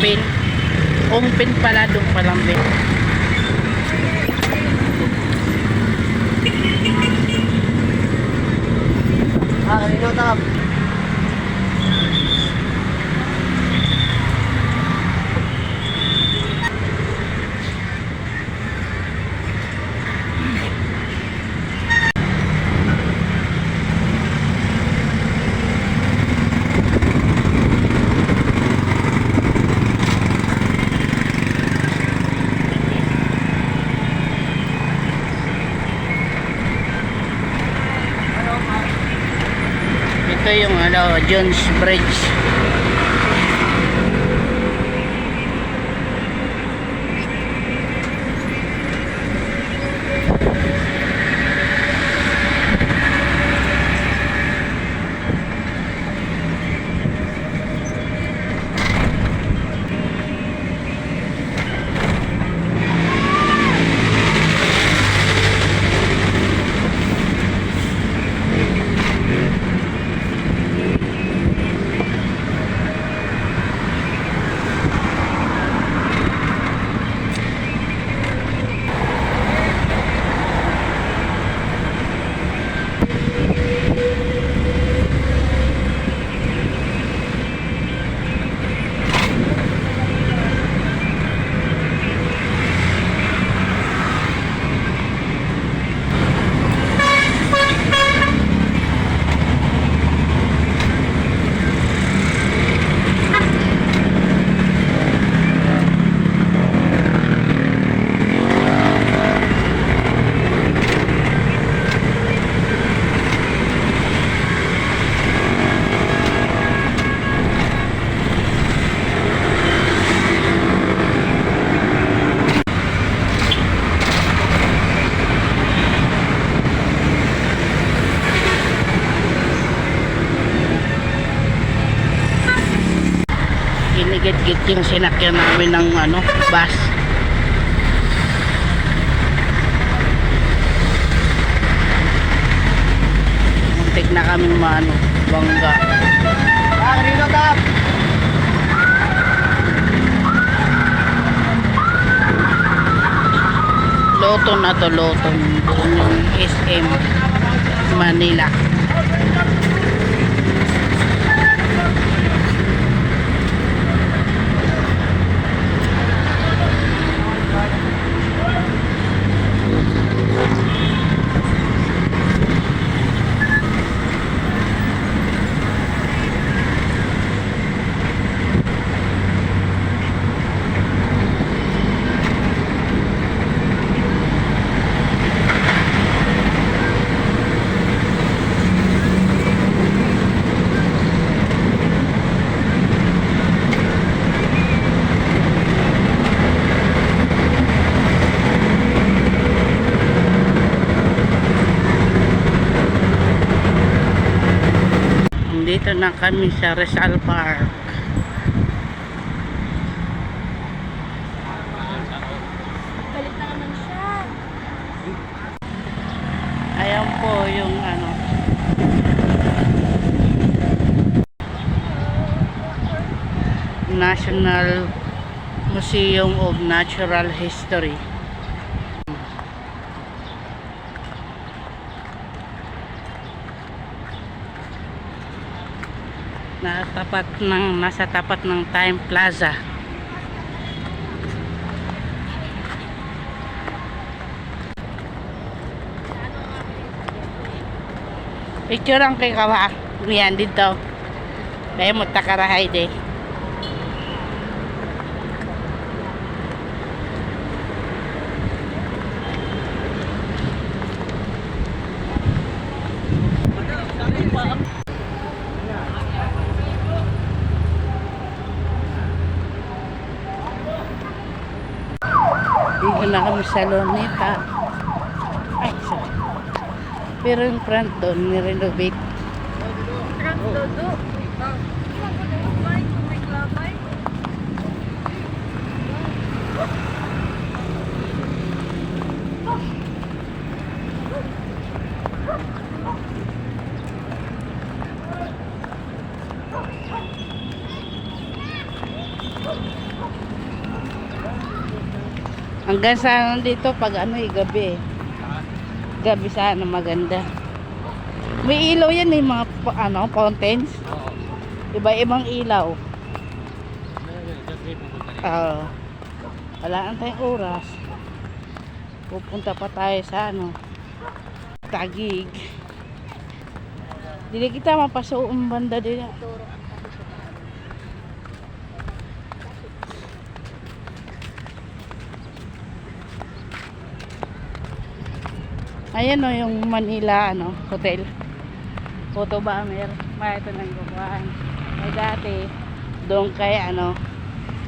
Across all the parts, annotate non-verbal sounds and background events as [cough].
Ongpin. Ongpin pala, doon palang bin. Ah, kanino tap? Ito yung ano, Jones Bridge. Ginigit-git yung sinakyan namin ng ano, bus. Muntik na kaming maano, bangga. Ah, kanino tap? Loton na to, Loton. Doon yung SM Manila. Dito na kami sa Rizal Park. Galit na naman siya. Ayan po yung ano. National Museum of Natural History. Na tapat ng nasa tapat ng Time Plaza. Picture ang kay kawa. Niyan dito. Kaya mo takarahay de. Dito na kami sa Luneta. Ay, sorry. Pero yung front doon, nirenovate. Trans dodo. Hanggang sa dito pag ano eh, gabi. Gabi sana maganda. May ilaw yan eh, mga ano, fountains. Iba-ibang ilaw. Oo. wala na tayong oras. Pupunta pa tayo sa ano, Tagig. Dili kita mapasuong banda din. Ayan o yung Manila ano, hotel. Photo bomber. May ito nang kukuhaan. May dati, doon kay ano,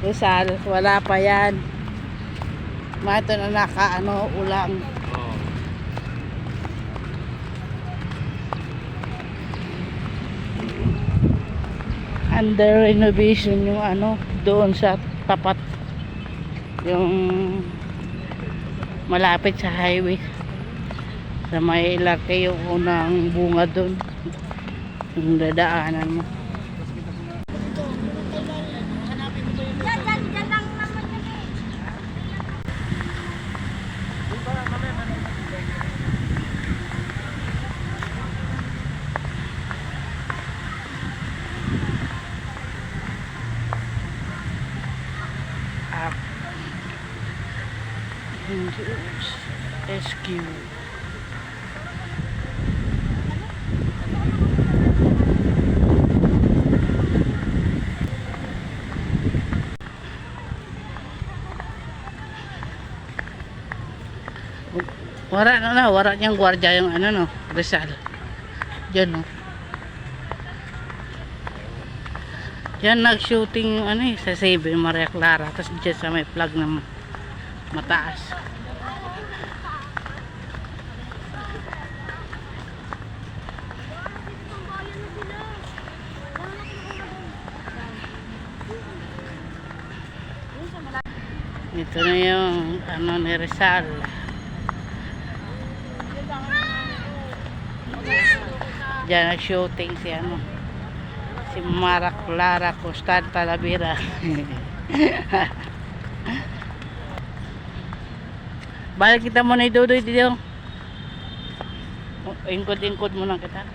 Rizal, wala pa yan. May ito na naka ano, ulang. Oo. under renovation yung ano doon sa tapat yung malapit sa highway sa may laki yung unang bunga doon yung dadaanan mo. Yan, yan, yan lang naman yun eh. up Hindus SQ Wala na na, wala niyang gwardiya yung ano no, Rizal. Diyan no. Diyan nag-shooting ano eh, sa Save Maria Clara. Tapos diyan sa may flag na ma- mataas. Ito na yung ano ni Rizal. Diyan nag-shooting si ano. Si Mara Clara Constanta Lavira. [laughs] Balik kita muna idudoy dito. Ingkod-ingkod muna kita.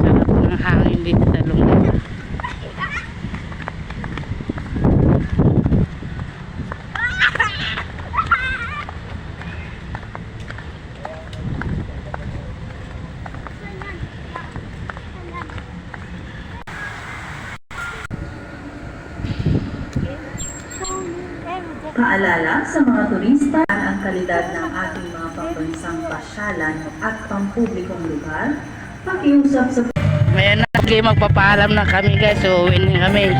Sarap ng hangin dito sa lungga. Paalala sa mga turista ang kalidad ng ating mga pambansang pasyalan at pampublikong lugar, pakiusap sa Ngayon na, okay, magpapaalam na kami guys. So, uwi na kami.